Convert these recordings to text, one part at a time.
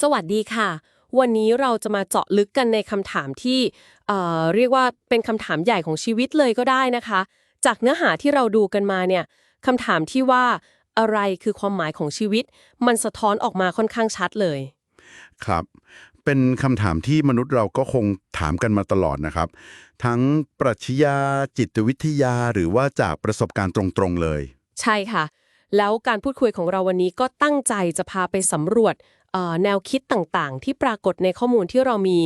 สวัสดีค่ะ วันนี้เราจะมาเจาะลึกกันในคำถามที่เอ่อเรียกว่าเป็นคำถามใหญ่ของชีวิตเลยก็ได้นะคะ จากเนื้อหาที่เราดูกันมาเนี่ยคำถามที่ว่าอะไรคือความหมายของชีวิต มันสะท้อนออกมาค่อนข้างชัดเลย ครับ เป็นคำถามที่มนุษย์เราก็คงถามกันมาตลอดนะครับ ทั้งปรัชญาจิตวิทยาหรือว่าจากประสบการณ์ตรงๆเลย ใช่ค่ะ แล้วการพูดคุยของเราวันนี้ก็ตั้งใจจะพาไปสำรวจเอ่อ แนวคิดต่างๆ ที่ปรากฏในข้อมูลที่เรามี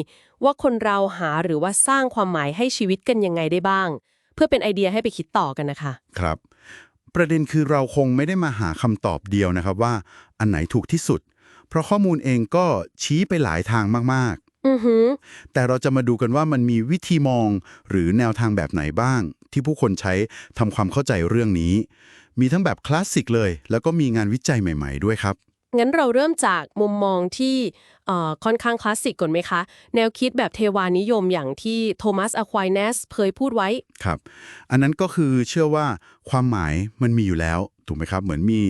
ว่าคนเราหาหรือว่าสร้างความหมายให้ชีวิตกันยังไงได้บ้าง เพื่อเป็นไอเดียให้ไปคิดต่อกันนะคะ ครับ ประเด็นคือเราคงไม่ได้มาหาคำตอบเดียวนะครับว่าอันไหนถูกที่สุด เพราะข้อมูลเองก็ชี้ไปหลายทางมากอือหือๆแต่เราจะมาดูกันว่ามันมีวิธีมองหรือแนวทางแบบไหนบ้าง ที่ผู้คนใช้ทำความเข้าใจเรื่องนี้ มีทั้งแบบคลาสสิกเลย แล้วก็มีงานวิจัยใหม่ ๆ ด้วยครับ งั้นเราเริ่มจากมุมมองที่เอ่อค่อนข้างคลาสสิกก่อนไหมคะ แนวคิดแบบเทวานิยมอย่างที่โทมัสอควายเนสเคยพูดไว้ครับอันนั้นก็คือเชื่อว่าความหมายมันมีอยู่แล้วถูกไหมครับ เหมือนมี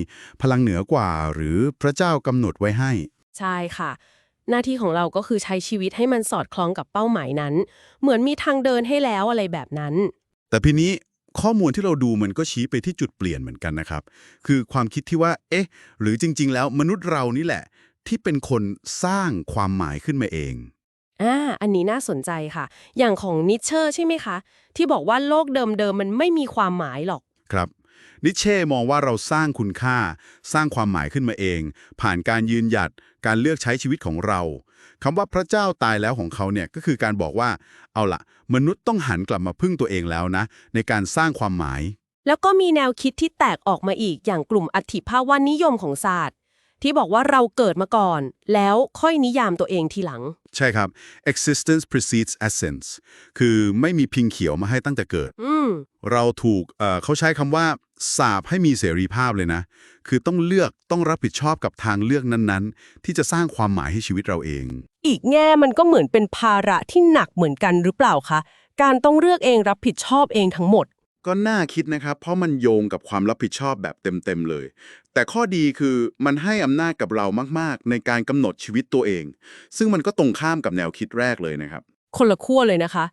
พลังเหนือกว่า หรือพระเจ้ากำหนดไว้ให้ ใช่ค่ะ หน้าที่ของเราก็คือใช้ชีวิตให้มันสอดคล้องกับเป้าหมายนั้น เหมือนมีทางเดินให้แล้วอะไรแบบนั้น แต่ทีนี้ ข้อมูลที่เราดูมันก็ชี้ไปที่จุดเปลี่ยนเหมือนกันนะครับ คือความคิดที่ว่า เอ๊ะ หรือจริง ๆ แล้วมนุษย์เรานี่แหละ ที่เป็นคนสร้างความหมายขึ้นมาเองอ่าอันนี้น่าสนใจค่ะ อย่างของนิเชอร์ใช่ไหมคะ ที่บอกว่าโลกเดิมๆมันไม่มีความหมายหรอก ครับ นิเช่มองว่าเราสร้างคุณค่า สร้างความหมายขึ้นมาเอง ผ่านการยืนหยัดการเลือกใช้ชีวิตของเราคำว่าพระเจ้าตายแล้วของเขาเนี่ยก็คือการบอกว่าเอาละมนุษย์ต้องหันกลับมาพึ่งตัวเองแล้วนะ ในการสร้างความหมาย แล้วก็มีแนวคิดที่แตกออกมาอีกอย่างกลุ่มอธิภาวานิยมของศาสตร์ ที่บอกว่าเราเกิดมาก่อน แล้วค่อยนิยามตัวเองทีหลัง ใช่ครับ existence precedes essence คือไม่มีพิงเขียวมาให้ตั้งแต่เกิด อืม เราถูกเอ่อเขาใช้คำว่า สาบให้มีเสรีภาพเลยนะ คือต้องเลือกต้องรับผิดชอบกับทางเลือกนั้นๆ ที่จะสร้างความหมายให้ชีวิตเราเอง อีกแง่มันก็เหมือนเป็นภาระที่หนักเหมือนกันหรือเปล่าคะ การต้องเลือกเองรับผิดชอบเองทั้งหมด ก็น่าคิดนะครับ เพราะมันโยงกับความรับผิดชอบแบบเต็ม ๆ เลย แต่ข้อดีคือมันให้อำนาจกับเรามากๆ ในการกำหนดชีวิตตัวเอง ซึ่งมันก็ตรงข้ามกับแนวคิดแรกเลยนะครับ คนละขั้วเลยนะคะ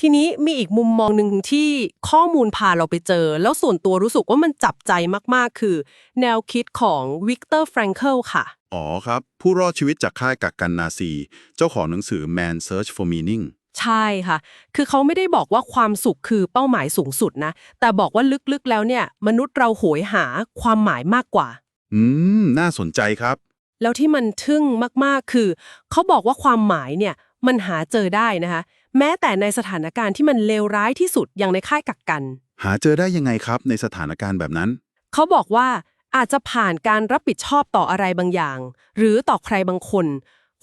ทีนี้มีอีกมุมมองหนึ่งที่ข้อมูลพาเราไปเจอ แล้วส่วนตัวรู้สึกว่ามันจับใจมากๆ คือ แนวคิดของวิกเตอร์แฟรงเคิลค่ะ อ๋อครับ ผู้รอดชีวิตจากค่ายกักกันนาซี เจ้าของหนังสือ Man Search for Meaning ใช่ค่ะ คือเขาไม่ได้บอกว่าความสุขคือเป้าหมายสูงสุดนะ แต่บอกว่าลึกๆแล้วเนี่ย มนุษย์เราโหยหาความหมายมากกว่า อืม น่าสนใจครับ แล้วที่มันทึ่งมากๆคือ เขาบอกว่าความหมายเนี่ยมันหาเจอได้นะคะ แม้แต่ในสถานการณ์ที่มันเลวร้ายที่สุดอย่างในค่ายกักกัน หาเจอได้ยังไงครับ ในสถานการณ์แบบนั้น เขาบอกว่าอาจจะผ่านการรับผิดชอบต่ออะไรบางอย่าง หรือต่อใครบางคน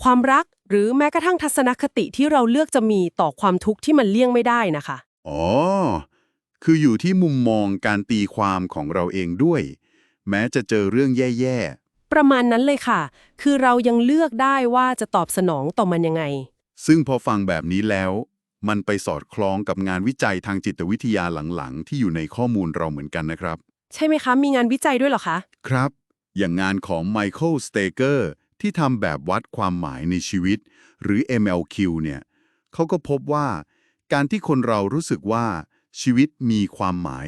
ความรักหรือแม้กระทั่งทัศนคติที่เราเลือกจะมีต่อความทุกข์ที่มันเลี่ยงไม่ได้นะคะ อ๋อ คืออยู่ที่มุมมองการตีความของเราเองด้วย แม้จะเจอเรื่องแย่ประมาณนั้นเลยค่ะ คือเรายังเลือกได้ว่าจะตอบสนองต่อมันยังไงๆซึ่งพอฟังแบบนี้แล้ว มันไปสอดคล้องกับงานวิจัยทางจิตวิทยาหลังๆ ที่อยู่ในข้อมูลเราเหมือนกันนะครับ ใช่ไหมคะ มีงานวิจัยด้วยเหรอคะ ครับ อย่างงานของไมเคิลสเตเกอร์ ที่ทำแบบวัดความหมายในชีวิต หรือ MLQ เนี่ยเขาก็พบว่า การที่คนเรารู้สึกว่าชีวิตมีความหมาย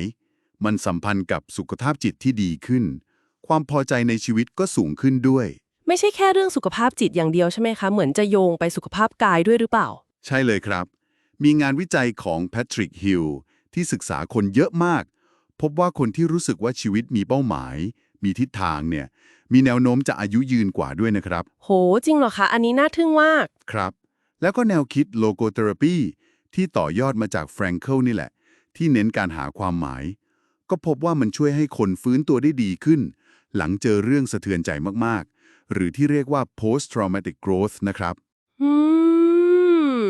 มันสัมพันธ์กับสุขภาพจิตที่ดีขึ้น ความพอใจในชีวิตก็สูงขึ้นด้วย ไม่ใช่แค่เรื่องสุขภาพจิตอย่างเดียวใช่ไหมคะ เหมือนจะโยงไปสุขภาพกายด้วยหรือเปล่า ใช่เลยครับ มีงานวิจัยของแพทริกฮิลที่ศึกษาคนเยอะมาก พบว่าคนที่รู้สึกว่าชีวิตมีเป้าหมาย มีทิศทางเนี่ย มีแนวโน้มจะอายุยืนกว่าด้วยนะครับ โห จริงเหรอคะ อันนี้น่าทึ่งมาก ครับ แล้วก็แนวคิดโลโกเทอราปีที่ต่อยอดมาจากแฟรงเคิลนี่แหละ ที่เน้นการหาความหมาย ก็พบว่ามันช่วยให้คนฟื้นตัวได้ดีขึ้น หลังเจอเรื่องสะเทือนใจมากๆ หรือที่เรียกว่า post traumatic growth นะครับอืม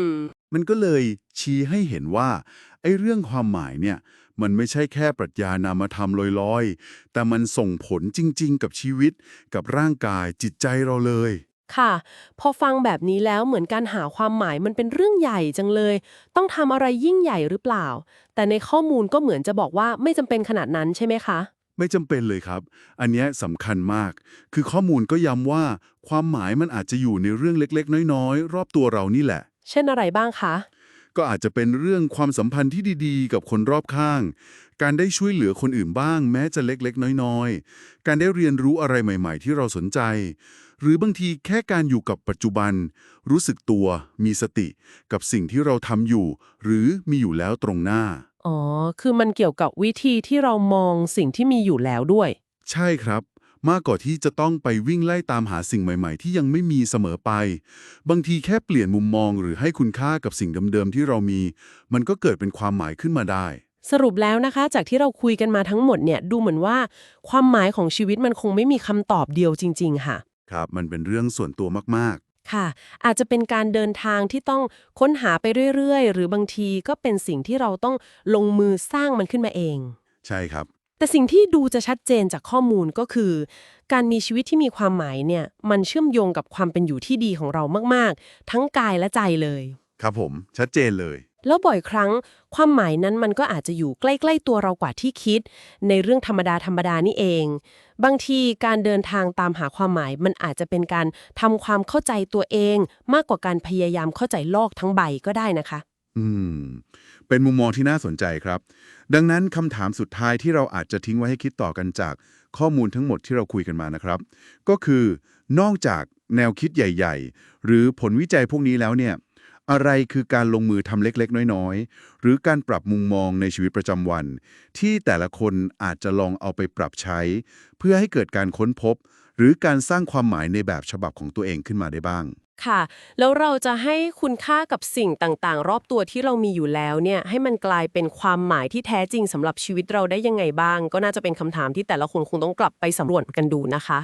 มันก็เลยชี้ให้เห็นว่าไอ้เรื่องความหมายเนี่ย มันไม่ใช่แค่ปรัชญานามธรรมลอยๆ แต่มันส่งผลจริงๆ กับชีวิต กับร่างกายจิตใจเราเลย ค่ะ พอฟังแบบนี้แล้วเหมือนการหาความหมายมันเป็นเรื่องใหญ่จังเลย ต้องทำอะไรยิ่งใหญ่หรือเปล่า แต่ในข้อมูลก็เหมือนจะบอกว่าไม่จำเป็นขนาดนั้นใช่ไหมคะไม่จำเป็นเลยครับ อันเนี้ยสำคัญมาก คือข้อมูลก็ย้ำว่า ความหมายมันอาจจะอยู่ในเรื่องเล็กๆ น้อยๆ รอบตัวเรานี่แหละ เช่นอะไรบ้างคะ ก็อาจจะเป็นเรื่องความสัมพันธ์ที่ดีๆ กับคนรอบข้าง การได้ช่วยเหลือคนอื่นบ้าง แม้จะเล็กๆ น้อยๆ การได้เรียนรู้อะไรใหม่ ๆ ที่เราสนใจ หรือบางทีแค่การอยู่กับปัจจุบัน รู้สึกตัว มีสติ กับสิ่งที่เราทำอยู่ หรือมีอยู่แล้วตรงหน้า อ๋อ คือมันเกี่ยวกับวิธีที่เรามองสิ่งที่มีอยู่แล้วด้วย ใช่ครับ มากกว่าที่จะต้องไปวิ่งไล่ตามหาสิ่งใหม่ ๆ ที่ยังไม่มีเสมอไป บางทีแค่เปลี่ยนมุมมองหรือให้คุณค่ากับสิ่งเดิมๆที่เรามี มันก็เกิดเป็นความหมายขึ้นมาได้ สรุปแล้วนะคะ จากที่เราคุยกันมาทั้งหมดเนี่ยดูเหมือนว่า ความหมายของชีวิตมันคงไม่มีคำตอบเดียวจริง ๆ ค่ะ ครับ มันเป็นเรื่องส่วนตัวมากค่ะอาจจะเป็นการเดินทางที่ต้องค้นหาไปเรื่อยๆ หรือบางทีก็เป็นสิ่งที่เราต้องลงมือสร้างมันขึ้นมาเองๆใช่ครับ แต่สิ่งที่ดูจะชัดเจนจากข้อมูลก็คือ การมีชีวิตที่มีความหมายเนี่ยมันเชื่อมโยงกับความเป็นอยู่ที่ดีของเรามากๆ ทั้งกายและใจเลย ครับผม ชัดเจนเลย แล้วบ่อยครั้ง ความหมายนั้นมันก็อาจจะอยู่ใกล้ๆตัวเรากว่าที่คิด ในเรื่องธรรมดาธรรมดานี่เอง บางทีการเดินทางตามหาความหมายมันอาจจะเป็นการทำความเข้าใจตัวเอง มากกว่าการพยายามเข้าใจโลกทั้งใบก็ได้นะคะ อืม เป็นมุมมองที่น่าสนใจครับ ดังนั้นคำถามสุดท้ายที่เราอาจจะทิ้งไว้ให้คิดต่อกันจากข้อมูลทั้งหมดที่เราคุยกันมานะครับ ก็คือนอกจากแนวคิดใหญ่ ๆ หรือผลวิจัยพวกนี้แล้วเนี่ย อะไรคือการลงมือทำเล็กๆ น้อยๆ หรือการปรับมุมมองในชีวิตประจำวัน ที่แต่ละคนอาจจะลองเอาไปปรับใช้ เพื่อให้เกิดการค้นพบ หรือการสร้างความหมายในแบบฉบับของตัวเองขึ้นมาได้บ้าง ค่ะ แล้วเราจะให้คุณค่ากับสิ่งต่างๆ รอบตัวที่เรามีอยู่แล้วเนี่ย ให้มันกลายเป็นความหมายที่แท้จริงสำหรับชีวิตเราได้ยังไงบ้าง ก็น่าจะเป็นคำถามที่แต่ละคนคงต้องกลับไปสำรวจกันดูนะคะ